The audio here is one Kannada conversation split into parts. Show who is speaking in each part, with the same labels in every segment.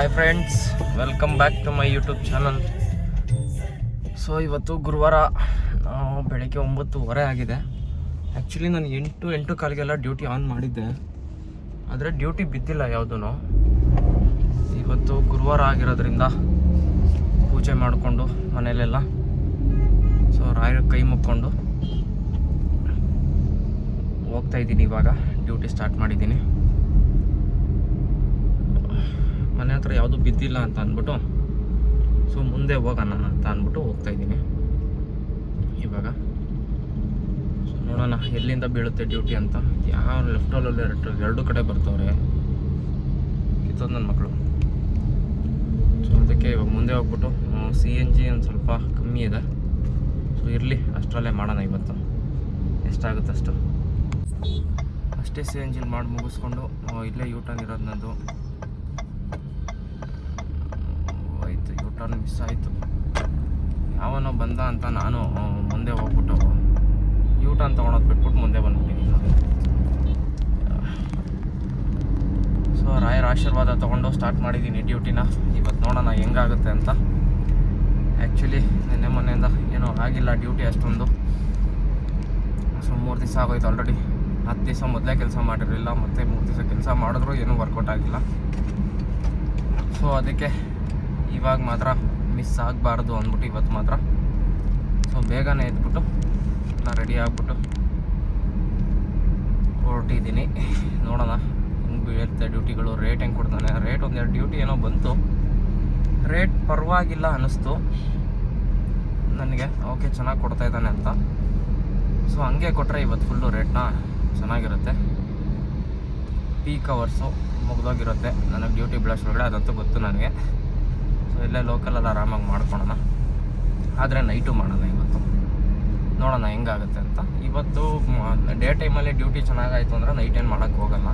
Speaker 1: Hi friends welcome back to my YouTube channel so ಇವತ್ತು ಗುರುವಾರ ಬೆಳಗ್ಗೆ ಒಂಬತ್ತುವರೆ ಆಗಿದೆ. ಆ್ಯಕ್ಚುಲಿ ನಾನು ಎಂಟು ಎಂಟು ಕಾಲಿಗೆಲ್ಲ ಡ್ಯೂಟಿ ಆನ್ ಮಾಡಿದ್ದೆ. ಆದರೆ ಡ್ಯೂಟಿ ಬಿದ್ದಿಲ್ಲ ಯಾವುದೂ ಇವತ್ತು ಗುರುವಾರ ಆಗಿರೋದ್ರಿಂದ ಪೂಜೆ ಮಾಡಿಕೊಂಡು ಮನೆಯಲ್ಲೆಲ್ಲ ಸೊ ರಾಯರ ಕೈ ಮುಕ್ಕೊಂಡು ಹೋಗ್ತಾ ಇದ್ದೀನಿ ಇವಾಗ ಡ್ಯೂಟಿ ಸ್ಟಾರ್ಟ್ ಮಾಡಿದ್ದೀನಿ ಮನೆ ಹತ್ರ ಯಾವುದು ಬಿದ್ದಿಲ್ಲ ಅಂತ ಅಂದ್ಬಿಟ್ಟು, ಸೊ ಮುಂದೆ ಹೋಗೋಣ ಅಂತ ಅಂದ್ಬಿಟ್ಟು ಹೋಗ್ತಾ ಇದ್ದೀನಿ. ಇವಾಗ. ಸೊ ನೋಡೋಣ, ಎಲ್ಲಿಂದ ಬೀಳುತ್ತೆ ಡ್ಯೂಟಿ ಅಂತ. ಯಾವ ಲೆಫ್ಟಲ್ಲಿ ಎರಡು ಎರಡು ಕಡೆ ಬರ್ತವ್ರೆ. ಕಿತ್ತೋದು ನನ್ನ ಮಕ್ಕಳು ಸೊ ಅದಕ್ಕೆ ಇವಾಗ ಮುಂದೆ ಹೋಗ್ಬಿಟ್ಟು ಸಿ ಎನ್ ಜಿ ಒಂದು ಸ್ವಲ್ಪ ಕಮ್ಮಿ ಇದೆ. ಸೊ ಇರಲಿ, ಅಷ್ಟರಲ್ಲೇ ಮಾಡೋಣ ಇವತ್ತು. ಎಷ್ಟಾಗುತ್ತೆ ಅಷ್ಟು. ಅಷ್ಟೇ ಸಿ ಎನ್ ಜಿಲ್ ಮಾಡಿ ಮುಗಿಸ್ಕೊಂಡು ಇಲ್ಲೇ ಯೂ ಟರ್ನ್ ಇರೋದು ನಂದು. ಟರ್ನ್ ಮಿಸ್ ಆಯಿತು ಯಾವನೋ ಬಂದ ಅಂತ ನಾನು ಮುಂದೆ ಹೋಗ್ಬಿಟ್ಟು ಯೂ ಟರ್ನ್ ತೊಗೊಳೋದು ಬಿಟ್ಬಿಟ್ಟು ಮುಂದೆ ಬಂದ್ಬಿಟ್ಟಿದ್ದೀನಿ ಸೊ ರಾಯರ ಆಶೀರ್ವಾದ ತೊಗೊಂಡು ಸ್ಟಾರ್ಟ್ ಮಾಡಿದ್ದೀನಿ ಡ್ಯೂಟಿನ ಇವತ್ತು ನೋಡೋಣ ಹೆಂಗಾಗುತ್ತೆ ಅಂತ. ಆ್ಯಕ್ಚುಲಿ ನಿನ್ನೆ ಮೊನ್ನೆಯಿಂದ ಏನೋ ಆಗಿಲ್ಲ ಡ್ಯೂಟಿ ಅಷ್ಟೊಂದು. ಸೊ ಮೂರು ದಿವಸ ಆಗೋಯ್ತು ಆಲ್ರೆಡಿ ಹತ್ತು ದಿವಸ ಮೊದಲೇ ಕೆಲಸ ಮಾಡಿರಲಿಲ್ಲ, ಮತ್ತು ಮೂರು ದಿವಸ ಕೆಲಸ ಮಾಡಿದ್ರು ಏನೂ ವರ್ಕೌಟ್ ಆಗಿಲ್ಲ. ಸೊ ಅದಕ್ಕೆ ಇವಾಗ ಮಾತ್ರ ಮಿಸ್ ಆಗಬಾರ್ದು ಅಂದ್ಬಿಟ್ಟು ಇವತ್ತು ಮಾತ್ರ. ಸೊ ಬೇಗನೆ ಎದ್ಬಿಟ್ಟು ನಾನು ರೆಡಿ ಆಗಿಬಿಟ್ಟು ಹೊರಟಿದ್ದೀನಿ. ನೋಡೋಣ, ಹೆಂಗೆ ಬೀಳುತ್ತೆ ಡ್ಯೂಟಿಗಳು ರೇಟ್ ಹೆಂಗೆ ಕೊಡ್ತಾನೆ. ರೇಟ್ ಒಂದೆರಡು ಡ್ಯೂಟಿ ಏನೋ ಬಂತು. ರೇಟ್ ಪರವಾಗಿಲ್ಲ ಅನ್ನಿಸ್ತು. ನನಗೆ, ಓಕೆ, ಚೆನ್ನಾಗಿ ಕೊಡ್ತಾ ಇದ್ದಾನೆ ಅಂತ. ಸೊ ಹಂಗೆ ಕೊಟ್ಟರೆ ಇವತ್ತು ಫುಲ್ಲು ರೇಟ್ನ ಚೆನ್ನಾಗಿರುತ್ತೆ. ಪೀಕ್ ಅವರ್ಸು ಮುಗ್ದೋಗಿರುತ್ತೆ. ನನಗೆ ಡ್ಯೂಟಿ ಬ್ಲಾಸ್ಟ್ ಒಳಗಡೆ ಅದಂತೂ ಗೊತ್ತು ನನಗೆ. ಇಲ್ಲೇ ಲೋಕಲಲ್ಲಿ ಆರಾಮಾಗಿ ಮಾಡ್ಕೊಳೋಣ. ಆದರೆ ನೈಟು ಮಾಡೋಣ ಇವತ್ತು. ನೋಡೋಣ ಹೆಂಗಾಗುತ್ತೆ ಅಂತ. ಇವತ್ತು ಡೇ ಟೈಮಲ್ಲಿ ಡ್ಯೂಟಿ ಚೆನ್ನಾಗಾಯಿತು ಅಂದರೆ ನೈಟ್ ಏನು ಮಾಡೋಕ್ಕೆ ಹೋಗಲ್ಲ.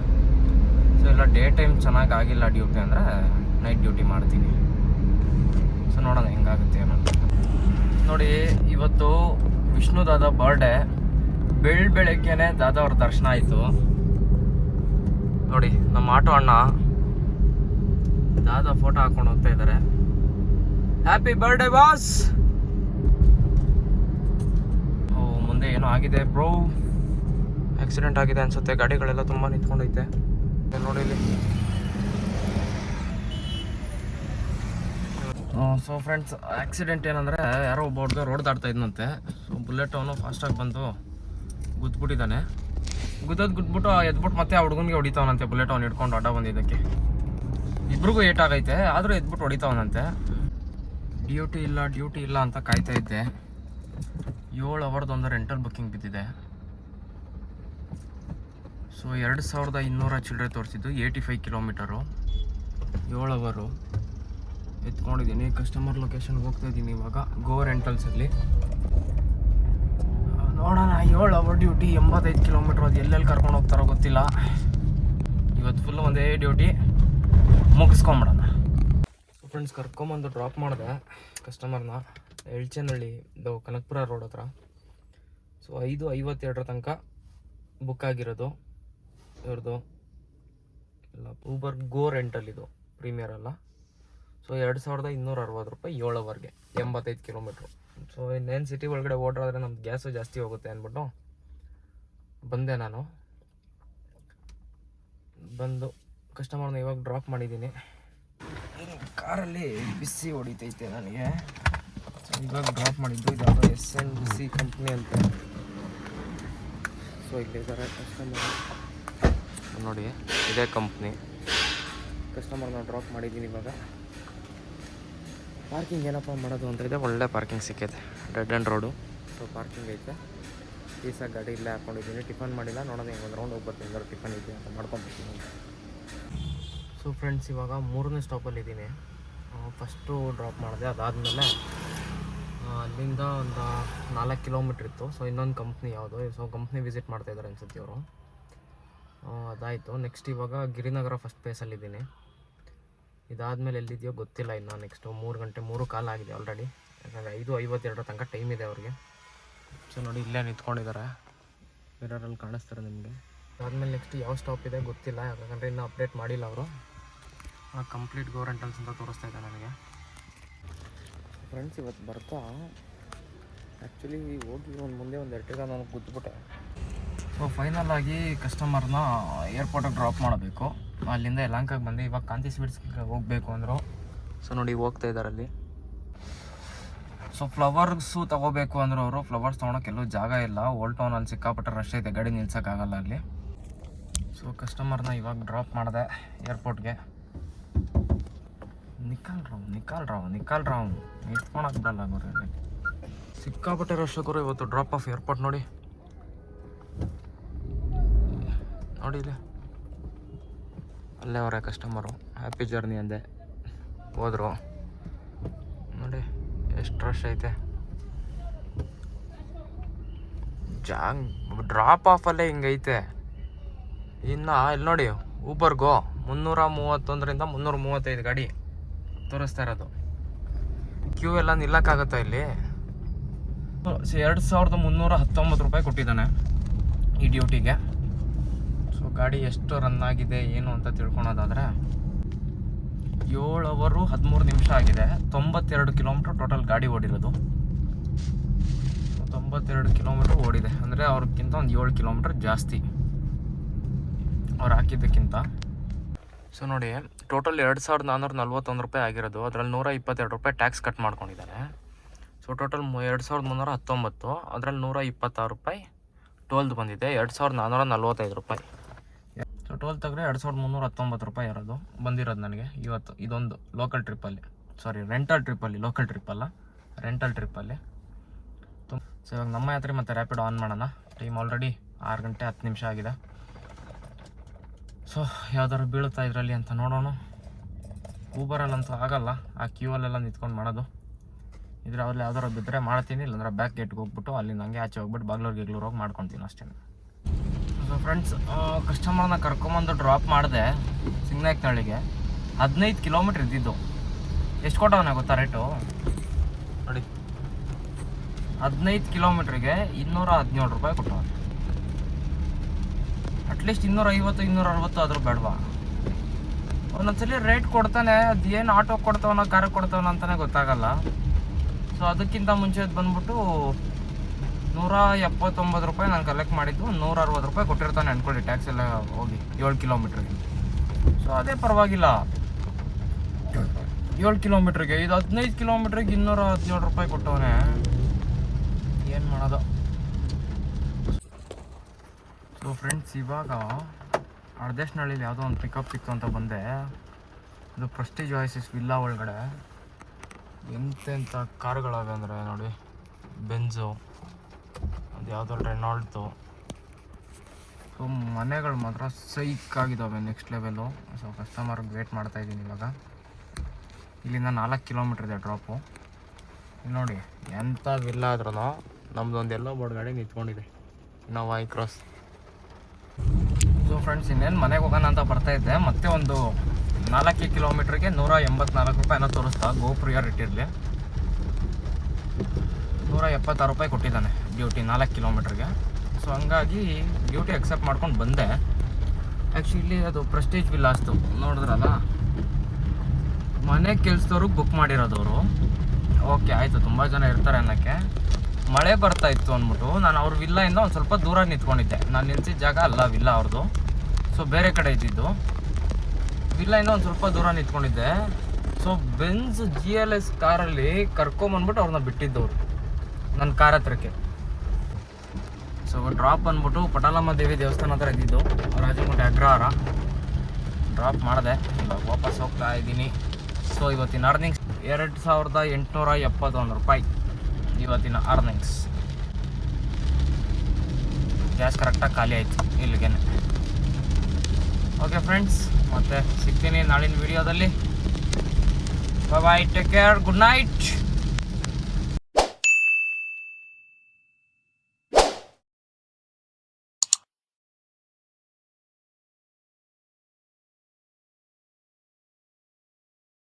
Speaker 1: ಸೊ ಇಲ್ಲ ಡೇ ಟೈಮ್ ಚೆನ್ನಾಗಿ ಆಗಿಲ್ಲ ಡ್ಯೂಟಿ ಅಂದರೆ ನೈಟ್ ಡ್ಯೂಟಿ ಮಾಡ್ತೀನಿ. ಸೊ ನೋಡೋಣ ಹೆಂಗಾಗುತ್ತೆ ಏನಂತ. ನೋಡಿ, ಇವತ್ತು ವಿಷ್ಣು ದಾದ ಬರ್ಡೇ ಬೆಳ್ ಬೆಳಗ್ಗೆನೆ ದಾದಾ ಅವ್ರ ದರ್ಶನ ಆಯಿತು. ನೋಡಿ, ನಮ್ಮ ಆಟೋ ಅಣ್ಣ ದಾದಾ ಫೋಟೋ ಹಾಕೊಂಡು ಹೋಗ್ತಾ ಇದ್ದಾರೆ ಹ್ಯಾಪಿ ಬರ್ಡೇ ಬಾಸ್ ಓ, ಮುಂದೆ ಏನೋ ಆಗಿದೆ ಬ್ರೋ ಆಕ್ಸಿಡೆಂಟ್ ಆಗಿದೆ ಅನ್ಸುತ್ತೆ. ಗಾಡಿಗಳೆಲ್ಲ ತುಂಬಾ ನಿಂತ್ಕೊಂಡೈತೆ. ನೋಡಿ ಇಲ್ಲಿ? ಸೊ ಫ್ರೆಂಡ್ಸ್ ಆಕ್ಸಿಡೆಂಟ್ ಏನಂದರೆ ಯಾರೋ ಒಬ್ಬ ಹುಡುಗ ರೋಡ್ ದಾಡ್ತಾ ಇದ್ನಂತೆ. ಸೊ ಬುಲೆಟ್ ಅವನು ಫಾಸ್ಟಾಗಿ ಬಂದು ಗುದ್ಬಿಟ್ಟಿದ್ದಾನೆ. ಗುದ್ದೋದು ಗುದ್ಬಿಟ್ಟು ಎದ್ಬಿಟ್ಟು ಮತ್ತೆ ಆ ಹುಡುಗನಿಗೆ ಹೊಡಿತಾವನಂತೆ. ಬುಲೆಟ್ ಅವ್ನು ಹಿಡ್ಕೊಂಡು ಅಡ್ಡ ಬಂದಿದ್ದಕ್ಕೆ. ಇಬ್ರಿಗೂ ಏಟ್ ಆಗೈತೆ ಆದರೂ ಎದ್ಬಿಟ್ಟು ಹೊಡಿತಾವನಂತೆ. ಡ್ಯೂಟಿ ಇಲ್ಲ ಡ್ಯೂಟಿ ಇಲ್ಲ ಅಂತ ಕಾಯ್ತಾ ಇದ್ದೆ. ಏಳು ಅವರ್ದು ಒಂದು ರೆಂಟಲ್ ಬುಕ್ಕಿಂಗ್ ಬಿದ್ದಿದೆ. ಸೊ ಎರಡು ಸಾವಿರದ ಇನ್ನೂರ ಚಿಲ್ಡ್ರೆ ತೋರಿಸಿದ್ದು ಏಯ್ಟಿ ಫೈವ್ ಕಿಲೋಮೀಟರು. ಏಳು ಅವರು ಎತ್ಕೊಂಡಿದ್ದೀನಿ. ಕಸ್ಟಮರ್ ಲೊಕೇಶನ್ಗೆ ಹೋಗ್ತಾ ಇದ್ದೀನಿ ಇವಾಗ. ಗೋ ರೆಂಟಲ್ಸಲ್ಲಿ ನೋಡೋಣ, ಏಳು ಅವರ್ ಡ್ಯೂಟಿ ಎಂಬತ್ತೈದು ಕಿಲೋಮೀಟ್ರ್ ಅದು ಎಲ್ಲೆಲ್ಲಿ ಕರ್ಕೊಂಡು ಹೋಗ್ತಾರೋ ಗೊತ್ತಿಲ್ಲ. ಇವತ್ತು ಫುಲ್ ಒಂದೇ ಡ್ಯೂಟಿ ಮುಗಿಸ್ಕೊಂಬಿಡೋಣ. ಫ್ರೆಂಡ್ಸ್ ಕರ್ಕೊಂಬಂದು ಡ್ರಾಪ್ ಮಾಡಿದೆ. ಕಸ್ಟಮರ್ನ ಎಳ್ಚೇನಹಳ್ಳಿ, ಇದು ಕನಕಪುರ ರೋಡ್ ಹತ್ರ. ಸೊ ಐದು ಐವತ್ತೆರಡರ ತನಕ ಬುಕ್ ಆಗಿರೋದು. ಇವ್ರದ್ದು ಇಲ್ಲ ಊಬರ್ ಗೋ ರೆಂಟಲ್ಲಿ ಇದು ಪ್ರೀಮಿಯರ್ ಅಲ್ಲ. ಸೊ ಎರಡು ಸಾವಿರದ ಇನ್ನೂರ ಅರವತ್ತು ರೂಪಾಯಿ ಏಳು ಅವರ್ಗೆ ಎಂಬತ್ತೈದು ಕಿಲೋಮೀಟ್ರು ಸೊ ಇನ್ನೇನು ಸಿಟಿ ಒಳಗಡೆ ಓಡಾಡಿದ್ರೆ ನಮ್ಮ ಗ್ಯಾಸು ಜಾಸ್ತಿ ಹೋಗುತ್ತೆ ಅಂದ್ಬಿಟ್ಟು ಬಂದೆ ನಾನು. ಬಂದು ಕಸ್ಟಮರ್ನ ಇವಾಗ ಡ್ರಾಪ್ ಮಾಡಿದ್ದೀನಿ ಕಾರಲ್ಲಿ ಬಿಸಿ ಹೊಡಿತೈತೆ ನನಗೆ. ಇವಾಗ ಡ್ರಾಪ್ ಮಾಡಿದ್ದು. ಇದಾದ S N B C company ಅಂತ. ಸೊ ಇಲ್ಲಿದ್ದಾರೆ ಕಸ್ಟಮರ್ ನೋಡಿ ಇದೇ ಕಂಪ್ನಿ ಕಸ್ಟಮರ್ನ ಡ್ರಾಪ್ ಮಾಡಿದ್ದೀನಿ ಇವಾಗ. ಪಾರ್ಕಿಂಗ್ ಏನಪ್ಪ ಮಾಡೋದು ಅಂತ ಇದೆ? ಒಳ್ಳೆ parking ಸಿಕ್ಕೈತೆ red and road so parking ಐತೆ. ಪೀಸಾಗಿ ಗಾಡಿ ಇಲ್ಲೇ ಹಾಕೊಂಡಿದ್ದೀನಿ. ಟಿಫನ್ ಮಾಡಿಲ್ಲ. ನೋಡೋಣ ಹೆಂಗೆ ಒಂದು ರೌಂಡ್ ಹೋಗಿ ಬರ್ತೀನಿ. ಎಲ್ಲರೂ ಟಿಫನ್ ಇದೆ ಅಂತ ಮಾಡ್ಕೊಂಡ್ಬಿಡ್ತೀನಿ ಸೊ ಫ್ರೆಂಡ್ಸ್ ಇವಾಗ ಮೂರನೇ ಸ್ಟಾಪಲ್ಲಿ ಇದ್ದೀನಿ ಫಸ್ಟು ಡ್ರಾಪ್ ಮಾಡಿದೆ ಅದಾದಮೇಲೆ ಅಲ್ಲಿಂದ ಒಂದು ನಾಲ್ಕು ಕಿಲೋಮೀಟ್ರ್ ಇತ್ತು. ಸೊ ಇನ್ನೊಂದು ಕಂಪ್ನಿ ಯಾವುದು. ಸೊ ಕಂಪ್ನಿ ವಿಸಿಟ್ ಮಾಡ್ತಾ ಇದ್ದಾರೆ ಅನ್ಸುತ್ತೆ ಅವರು ಅದಾಯಿತು. ನೆಕ್ಸ್ಟ್ ಇವಾಗ ಗಿರಿನಗರ ಫಸ್ಟ್ ಪ್ಲೇಸಲ್ಲಿದ್ದೀನಿ ಇದಾದಮೇಲೆ ಎಲ್ಲಿದೆಯೋ ಗೊತ್ತಿಲ್ಲ ಇನ್ನು ನೆಕ್ಸ್ಟು ಮೂರು ಗಂಟೆ ಮೂರು ಕಾಲ ಆಗಿದೆ ಆಲ್ರೆಡಿ ಯಾಕಂದರೆ ಐದು ಐವತ್ತೆರಡರ ತನಕ ಟೈಮ್ ಇದೆ ಅವ್ರಿಗೆ. ಸೊ ನೋಡಿ ಇಲ್ಲೇ ನಿಂತ್ಕೊಂಡಿದ್ದಾರೆ ಮಿರರಲ್ಲಿ ಕಾಣಿಸ್ತಾರೆ ನಿಮಗೆ. ಅದಾದಮೇಲೆ ನೆಕ್ಸ್ಟ್ ಯಾವ ಸ್ಟಾಪ್ ಇದೆ ಗೊತ್ತಿಲ್ಲ. ಯಾಕಂದರೆ ಇನ್ನೂ ಅಪ್ಡೇಟ್ ಮಾಡಿಲ್ಲ ಅವರು. ಕಂಪ್ಲೀಟ್ ಗೋರೆಂಟಲ್ಸ್ ಅಂತ ತೋರಿಸ್ತಾ ಇದೆ ನನಗೆ. ಫ್ರೆಂಡ್ಸ್ ಇವತ್ತು ಬರ್ತಾ. ಆ್ಯಕ್ಚುಲಿ ಹೋಗಿ ಒಂದು ಮುಂದೆ ಒಂದು ಎರಡು ನಾನು ಕೂತ್ಬಿಟ್ಟೆ ಸೊ ಫೈನಲ್ ಆಗಿ ಕಸ್ಟಮರ್ನ ಏರ್ಪೋರ್ಟಿಗೆ ಡ್ರಾಪ್ ಮಾಡಬೇಕು. ಅಲ್ಲಿಂದ ಯಲಹಂಕಕ್ಕೆ ಬಂದು ಇವಾಗ ಕಾಂತಿ ಸ್ವೀಟ್ಸ್ಗೆ ಹೋಗಬೇಕು ಅಂದರು. ಸೊ ನೋಡಿ ಹೋಗ್ತಾ ಇದ್ದಾರೆ ಅಲ್ಲಿ. ಸೊ ಫ್ಲವರ್ಸು ತಗೋಬೇಕು ಅಂದ್ರೆ ಅವರು. ಫ್ಲವರ್ಸ್ ತೊಗೊಳಕ್ಕೆ ಎಲ್ಲೂ ಜಾಗ ಇಲ್ಲ. ಓಲ್ಡ್ ಟೌನಲ್ಲಿ ಸಿಕ್ಕಾಪಟ್ಟೆ ರಶ್ ಐತೆ ಗಾಡಿ ನಿಲ್ಸೋಕ್ಕಾಗಲ್ಲ ಅಲ್ಲಿ. ಸೊ ಕಸ್ಟಮರ್ನ ಇವಾಗ ಡ್ರಾಪ್ ಮಾಡಿದೆ ಏರ್ಪೋರ್ಟ್ಗೆ ನಿಕಾಲ್ ರಾವ್ ನಿಕಾಲ್ ರಾವ್ ನಿಕಾಲ್ ರಾವ್. ನಿಂತ್ಕೊಳಕ್ ಬಿಡಲ್ಲ ಗುರು ಸಿಕ್ಕಾಪಟ್ಟೆ ರಶ್ ಗುರು ಇವತ್ತು ಡ್ರಾಪ್ ಆಫ್ ಏರ್ಪೋರ್ಟ್ ನೋಡಿ. ನೋಡಿ ಇಲ್ಲಿ. ಅಲ್ಲೇ ಅವರೇ ಕಸ್ಟಮರು ಹ್ಯಾಪಿ ಜರ್ನಿ ಅಂದೆ. ಹೋದರು. ನೋಡಿ, ಎಷ್ಟು ರಶ್ ಐತೆ. ಜಾಂಗ್ ಡ್ರಾಪ್ ಆಫಲ್ಲೇ ಹಿಂಗೈತೆ. ಇನ್ನು, ಇಲ್ಲಿ ನೋಡಿ ಊಬರ್ಗೋ ಮುನ್ನೂರ ಮೂವತ್ತೊಂದರಿಂದ ಮುನ್ನೂರ ಮೂವತ್ತೈದು ಗಾಡಿ. ತೋರಿಸ್ತಾ ಇರೋದು ಕ್ಯೂ ಎಲ್ಲ ನಿಲ್ಲಕ್ಕಾಗತ್ತಾ ಇಲ್ಲಿ? ಎರಡು ಸಾವಿರದ ಮುನ್ನೂರ ಹತ್ತೊಂಬತ್ತು ರೂಪಾಯಿ ಕೊಟ್ಟಿದ್ದಾನೆ ಈ ಡ್ಯೂಟಿಗೆ. ಸೊ ಗಾಡಿ ಎಷ್ಟು ರನ್ ಆಗಿದೆ, ಏನು ಅಂತ ತಿಳ್ಕೊಳೋದಾದರೆ ಏಳು ಅವರು ಹದಿಮೂರು ನಿಮಿಷ ಆಗಿದೆ. ತೊಂಬತ್ತೆರಡು ಕಿಲೋಮೀಟ್ರ್ ಟೋಟಲ್ ಗಾಡಿ ಓಡಿರೋದು. ತೊಂಬತ್ತೆರಡು ಕಿಲೋಮೀಟ್ರ್ ಓಡಿದೆ. ಅಂದರೆ ಅವ್ರಿಗಿಂತ ಒಂದು ಏಳು ಕಿಲೋಮೀಟ್ರ್ ಜಾಸ್ತಿ. ಅವ್ರು ಹಾಕಿದ್ದಕ್ಕಿಂತ. ಸೊ ನೋಡಿ ಟೋಟಲ್ ಎರಡು ಸಾವಿರದ ನಾನ್ನೂರ ನಲ್ವತ್ತೊಂದು ರೂಪಾಯಿ ಆಗಿರೋದು. ಅದರಲ್ಲಿ ನೂರ ಇಪ್ಪತ್ತೆರಡು ರೂಪಾಯಿ ಟ್ಯಾಕ್ಸ್ ಕಟ್ ಮಾಡ್ಕೊಂಡಿದ್ದಾರೆ. ಸೊ ಟೋಟಲ್ ಎರಡು ಸಾವಿರದ ಮುನ್ನೂರ ಹತ್ತೊಂಬತ್ತು, ಅದರಲ್ಲಿ ನೂರ ಇಪ್ಪತ್ತಾರು ರೂಪಾಯಿ ಟೋಲ್ದು ಬಂದಿದೆ. ಎರಡು ಸಾವಿರದ ನಾನ್ನೂರ ನಲ್ವತ್ತೈದು ರೂಪಾಯಿ. ಸೊ ಟೋಲ್ ತೆಗೆದ್ರೆ ಎರಡು ಸಾವಿರದ ಮುನ್ನೂರ ಹತ್ತೊಂಬತ್ತು ರೂಪಾಯಿ ಇರೋದು ಬಂದಿರೋದು ನನಗೆ. ಇವತ್ತು ಇದೊಂದು ಲೋಕಲ್ ಟ್ರಿಪ್ಪಲ್ಲಿ ಸಾರಿ ರೆಂಟಲ್ ಟ್ರಿಪ್ಪಲ್ಲಿ ಲೋಕಲ್ ಟ್ರಿಪ್ಪಲ್ಲ ರೆಂಟಲ್ ಟ್ರಿಪ್ಪಲ್ಲಿ ಸೊ ಇವಾಗ ನಮ್ಮ ಯಾತ್ರೆ ಮತ್ತು ರ್ಯಾಪಿಡ್ ಆನ್ ಮಾಡೋಣ. ಟೈಮ್ ಆಲ್ರೆಡಿ ಆರು ಗಂಟೆ ಹತ್ತು ನಿಮಿಷ ಆಗಿದೆ. ಸೊ, ಯಾವ್ದಾದ್ರು ಬೀಳುತ್ತಾ ಇದರಲ್ಲಿ ಅಂತ ನೋಡೋಣ. ಊಬರಲ್ಲಂತೂ ಆಗಲ್ಲ. ಆ ಕ್ಯೂ ಅಲ್ಲೆಲ್ಲ ನಿಂತ್ಕೊಂಡು ಮಾಡೋದು. ಇದ್ರೆ ಅವ್ರಲ್ಲಿ ಯಾವ್ದಾರು ಬಿದ್ದರೆ ಮಾಡ್ತೀನಿ, ಇಲ್ಲಾಂದ್ರೆ ಬ್ಯಾಕ್ ಗೇಟ್ಗೆ ಹೋಗ್ಬಿಟ್ಟು ಅಲ್ಲಿಂದ ಹಂಗೆ ಆಚೆ ಹೋಗ್ಬಿಟ್ಟು ಬಾಗ್ಲೂರ್ಗೆ ಗಿಗ್ಲೂರು ಹೋಗಿ ಮಾಡ್ಕೊತೀನಿ ಅಷ್ಟೇ. ಸೊ ಫ್ರೆಂಡ್ಸ್ ಕಸ್ಟಮರ್ನ ಕರ್ಕೊಂಬಂದು ಡ್ರಾಪ್ ಮಾಡಿದೆ ಸಿಂಗ್ನಾಯ್ಕನಹಳ್ಳಿಗೆ. ಹದಿನೈದು ಕಿಲೋಮೀಟ್ರ್ ಇದ್ದಿದ್ದು. ಎಷ್ಟು ಕೊಟ್ಟವನ ಗೊತ್ತಾ ರೇಟು ನೋಡಿ. ಹದಿನೈದು ಕಿಲೋಮೀಟ್ರಿಗೆ ಇನ್ನೂರ ಹದಿನೇಳು ರೂಪಾಯಿ ಕೊಟ್ಟವನು. ಅಟ್ಲೀಸ್ಟ್ ಇನ್ನೂರ ಐವತ್ತು ಇನ್ನೂರ ಅರವತ್ತು ಆದರೂ ಬೇಡವಾ? ಒಂದೊಂದ್ಸಲಿ ರೇಟ್ ಕೊಡ್ತಾನೆ ಅದು ಏನು ಆಟೋ ಕೊಡ್ತಾವನ ಕಾರ ಕೊಡ್ತಾವನ ಅಂತಾನೆ ಗೊತ್ತಾಗಲ್ಲ. ಸೊ ಅದಕ್ಕಿಂತ ಮುಂಚೆ ಅದು ಬಂದ್ಬಿಟ್ಟು ನೂರ ಎಪ್ಪತ್ತೊಂಬತ್ತು ರೂಪಾಯಿ ನಾನು ಕಲೆಕ್ಟ್ ಮಾಡಿದ್ದು ನೂರ ಅರವತ್ತು ರೂಪಾಯಿ ಕೊಟ್ಟಿರ್ತಾನೆ ಅಂದ್ಕೊಳ್ಳಿ ಟ್ಯಾಕ್ಸ್ ಎಲ್ಲ ಹೋಗಿ ಏಳು ಕಿಲೋಮೀಟ್ರಿಗೆ ಸೊ ಅದೇ ಪರವಾಗಿಲ್ಲ. ಏಳು ಕಿಲೋಮೀಟ್ರಿಗೆ ಇದು ಹದಿನೈದು ಕಿಲೋಮೀಟ್ರಿಗೆ ಇನ್ನೂರ ಹದಿನೇಳು ರೂಪಾಯಿ ಕೊಟ್ಟವನೇ. ಏನು ಮಾಡೋದು? ಸೊ ಫ್ರೆಂಡ್ಸ್ ಇವಾಗ ಅರ್ಧೇಶ್ನಳ್ಳಿಲಿ ಯಾವುದೋ ಒಂದು ಪಿಕಪ್ ಸಿಕ್ತು ಅಂತ ಬಂದೆ. ಅದು ಪ್ರೆಸ್ಟೀಜ್ ವಾಯ್ಸಸ್ ವಿಲ್ಲಾ ಒಳಗಡೆ. ಎಂತೆಂಥ ಕಾರುಗಳವೆ ಅಂದರೆ ನೋಡಿ ಬೆಂಜು ಅದು ಯಾವುದೋ ರೆನಾಲ್ಟು ಸೊ ಮನೆಗಳು ಮಾತ್ರ ಸೈಕ್ ಆಗಿದ್ದಾವೆ ನೆಕ್ಸ್ಟ್ ಲೆವೆಲು ಸೊ ಕಸ್ಟಮರ್ಗೆ ವೇಟ್ ಮಾಡ್ತಾ ಇದ್ದೀನಿ ಇವಾಗ. ಇಲ್ಲಿಂದ ನಾಲ್ಕು ಕಿಲೋಮೀಟ್ರ್ ಇದೆ ಡ್ರಾಪು ನೋಡಿ, ಎಂಥ ವಿಲ್ಲ ಆದ್ರೂ ನಮ್ಮದೊಂದು ಎಲ್ಲೋ ಬೋರ್ಡ್ ಗಾಡಿ ನಿಂತ್ಕೊಂಡಿದೆ. ನಾವು ಐ ಕ್ರಾಸ್ ಫ್ರೆಂಡ್ಸ್ ಇನ್ನೇನು ಮನೆಗೆ ಹೋಗೋಣ ಅಂತ ಬರ್ತಾ ಇದ್ದೆ. ಮತ್ತೆ ಒಂದು ನಾಲ್ಕು ಕಿಲೋಮೀಟ್ರಿಗೆ ನೂರ ಎಂಬತ್ನಾಲ್ಕು ರೂಪಾಯಿ ಏನೋ ತೋರಿಸ್ತಾ ಗೋಪ್ರಿಯ ಇಟ್ಟಿರಲಿ ನೂರ ಎಪ್ಪತ್ತಾರು ರೂಪಾಯಿ ಕೊಟ್ಟಿದ್ದಾನೆ ಡ್ಯೂಟಿ ನಾಲ್ಕು ಕಿಲೋಮೀಟ್ರಿಗೆ. ಸೊ ಹಂಗಾಗಿ ಡ್ಯೂಟಿ ಅಕ್ಸೆಪ್ಟ್ ಮಾಡ್ಕೊಂಡು ಬಂದೆ. ಆ್ಯಕ್ಚುಲಿ ಅದು ಪ್ರೆಸ್ಟೀಜ್ ವಿಲಾಸ್ದು ನೋಡಿದ್ರಲ್ಲ? ಮನೆ ಕೆಲಸದವ್ರಿಗೆ ಬುಕ್ ಮಾಡಿರೋದವರು. ಓಕೆ ಆಯಿತು. ತುಂಬ ಜನ ಇರ್ತಾರೆ ಅನ್ನೋಕ್ಕೆ. ಮಳೆ ಬರ್ತಾ ಇತ್ತು ಅಂದ್ಬಿಟ್ಟು ನಾನು ಅವ್ರ ವಿಲ್ಲಾಯಿಂದ ಒಂದು ಸ್ವಲ್ಪ ದೂರ ನಿಂತ್ಕೊಂಡಿದ್ದೆ. ನಾನು ನಿಲ್ಸಿದ ಜಾಗ ಅಲ್ಲ ವಿಲ್ಲ ಅವ್ರದ್ದು ಸೊ ಬೇರೆ ಕಡೆ ಇದ್ದಿದ್ದು. ವಿಲ್ಲಾಯಿಂದ ಒಂದು ಸ್ವಲ್ಪ ದೂರ ನಿಂತ್ಕೊಂಡಿದ್ದೆ. So Benz G L S ಕಾರಲ್ಲಿ ಕರ್ಕೊಂಬಂದ್ಬಿಟ್ಟು ಅವ್ರನ್ನ ಬಿಟ್ಟಿದ್ದವ್ರು ನನ್ನ ಕಾರ್ ಹತ್ರಕ್ಕೆ. ಸೊ ಡ್ರಾಪ್ ಬಂದ್ಬಿಟ್ಟು ಪಟಾಲಮ್ಮ ದೇವಿ ದೇವಸ್ಥಾನ ಹತ್ರ ಇದ್ದಿದ್ದು. ರಾಜಮುಂಡೆ ಅಗ್ರಹಾರ. ಡ್ರಾಪ್ ಮಾಡಿದೆ. ಇವಾಗ ವಾಪಸ್ ಹೋಗ್ತಾ ಇದ್ದೀನಿ. ಸೊ ಇವತ್ತಿನ ಅರ್ನಿಂಗ್ಸ್ ಎರಡು ಸಾವಿರದ ಎಂಟುನೂರ ಎಪ್ಪತ್ತೊಂದು ರೂಪಾಯಿ. ಇವತ್ತಿನ ಅರ್ನಿಂಗ್ಸ್ ಗ್ಯಾಸ್ ಕರೆಕ್ಟಾಗಿ ಖಾಲಿ ಆಯಿತು ಇಲ್ಲಿಗೇನೆ. ಓಕೆ ಫ್ರೆಂಡ್ಸ್ ಮತ್ತೆ ಸಿಗ್ತೀನಿ ನಾಳಿನ ವಿಡಿಯೋದಲ್ಲಿ bye take care good night